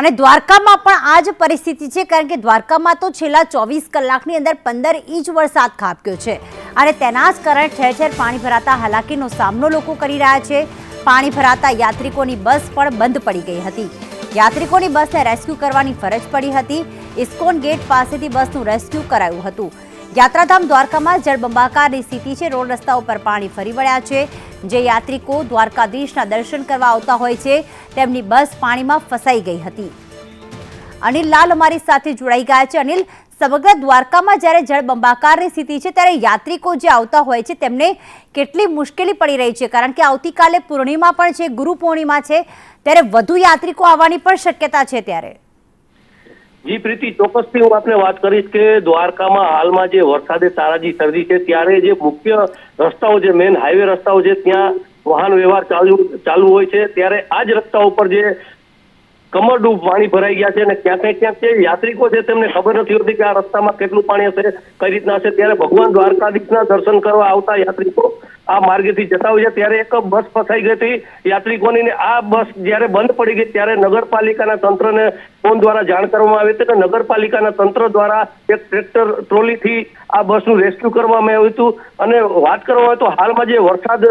અને દ્વારકામાં પણ આ જ પરિસ્થિતિ છે, કારણ કે દ્વારકામાં તો છેલ્લા ચોવીસ કલાકની અંદર પંદર ઇંચ વરસાદ ખાબક્યો છે. અને તેના જ કારણે ઠેર ઠેર પાણી ભરાતા હાલાકીનો સામનો લોકો કરી રહ્યા છે. પાણી ભરાતા યાત્રિકોની બસ પણ બંધ પડી ગઈ હતી. યાત્રિકોની બસને રેસ્ક્યુ કરવાની ફરજ પડી હતી. ઇસ્કોન ગેટ પાસેથી બસનું રેસ્ક્યુ કરાયું હતું. યાત્રાધામ દ્વારકામાં જળબંબાકારની સ્થિતિ છે. રોડ રસ્તા ઉપર પાણી ફરી વળ્યા છે. જે યાત્રિકો દ્વારકાધીશના દર્શન કરવા આવતા હોય છે, તેમની બસ પાણીમાં ફસાઈ ગઈ હતી. અનિલ લાલ અમારી સાથે જોડાઈ ગયા છે. અનિલ, સમગ્ર દ્વારકામાં જ્યારે જળબંબાકારની સ્થિતિ છે, ત્યારે યાત્રિકો જે આવતા હોય છે, તેમને કેટલી મુશ્કેલી પડી રહી છે? કારણ કે આવતીકાલે પૂર્ણિમા પણ છે, ગુરુ પૂર્ણિમા છે, ત્યારે વધુ યાત્રિકો આવવાની પણ શક્યતા છે ત્યારે. જી, પ્રીતિ, ચોક્કસથી હું આપને વાત કરીશ કે દ્વારકામાં હાલમાં જે વરસાદે તારાજી સર્જી છે, ત્યારે જે મુખ્ય રસ્તાઓ જે મેન હાઈવે રસ્તાઓ છે, ત્યાં વાહન વ્યવહાર ચાલુ ચાલુ હોય છે. ત્યારે આ જ રસ્તા ઉપર જે કમરડૂબ પાણી ભરાઈ ગયા છે અને ક્યાંક ને ક્યાંક જે યાત્રિકો છે, તેમને ખબર નથી હોતી કે આ રસ્તામાં કેટલું પાણી હશે, કઈ રીતના હશે. ત્યારે ભગવાન દ્વારકાધીશના દર્શન કરવા આવતા યાત્રિકો આ માર્ગેથી જતા હોય છે. ત્યારે એક બસ ફસાઈ ગઈ હતી. યાત્રિકોની આ બસ જ્યારે બંધ પડી ગઈ ત્યારે નગરપાલિકાના તંત્રને ફોન દ્વારા જાણ કરવામાં આવી હતી કે નગરપાલિકાના તંત્ર દ્વારા એક ટ્રેક્ટર ટ્રોલીથી આ બસનું રેસ્ક્યુ કરવામાં આવ્યું હતું. અને વાત કરવામાં આવે તો હાલમાં જે વરસાદ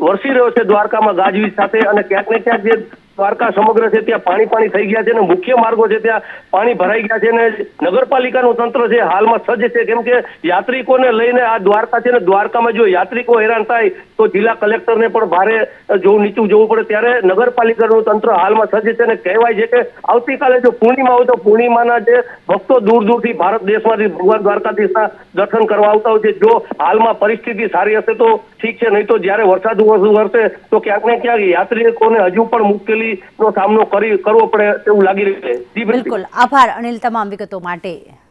વરસી રહ્યો છે દ્વારકામાં ગાજવીજ સાથે અને ક્યાંક ને ક્યાંક જે દ્વારકા સમગ્ર છે, ત્યાં પાણી પાણી થઈ ગયા છે અને મુખ્ય માર્ગો છે, ત્યાં પાણી ભરાઈ ગયા છે અને નગરપાલિકાનું તંત્ર છે, હાલમાં સજ્જ છે, કેમ કે યાત્રિકોને લઈને આ દ્વારકા છે ને દ્વારકામાં જો યાત્રિકો હેરાન થાય, તો જિલ્લા કલેક્ટરને પણ ભારે જોવું, નીચું જવું પડે. ત્યારે નગરપાલિકાનું તંત્ર હાલમાં સજ્જ છે અને કહેવાય છે કે આવતીકાલે જો પૂર્ણિમા હોય, તો પૂર્ણિમાના જે ભક્તો દૂર દૂરથી ભારત દેશમાંથી ભગવાન દ્વારકાધીશના દર્શન કરવા આવતા હોય છે. જો હાલમાં પરિસ્થિતિ સારી હશે, તો ઠીક છે. નહીં તો જ્યારે વરસાદ વરસે, તો ક્યાંક ને ક્યાંક યાત્રિકોને હજુ પણ મુશ્કેલીનો સામનો કરી કરવો પડે તેવું લાગી રહ્યું છે. બિલકુલ. આભાર અનિલ તમામ વિગતો માટે.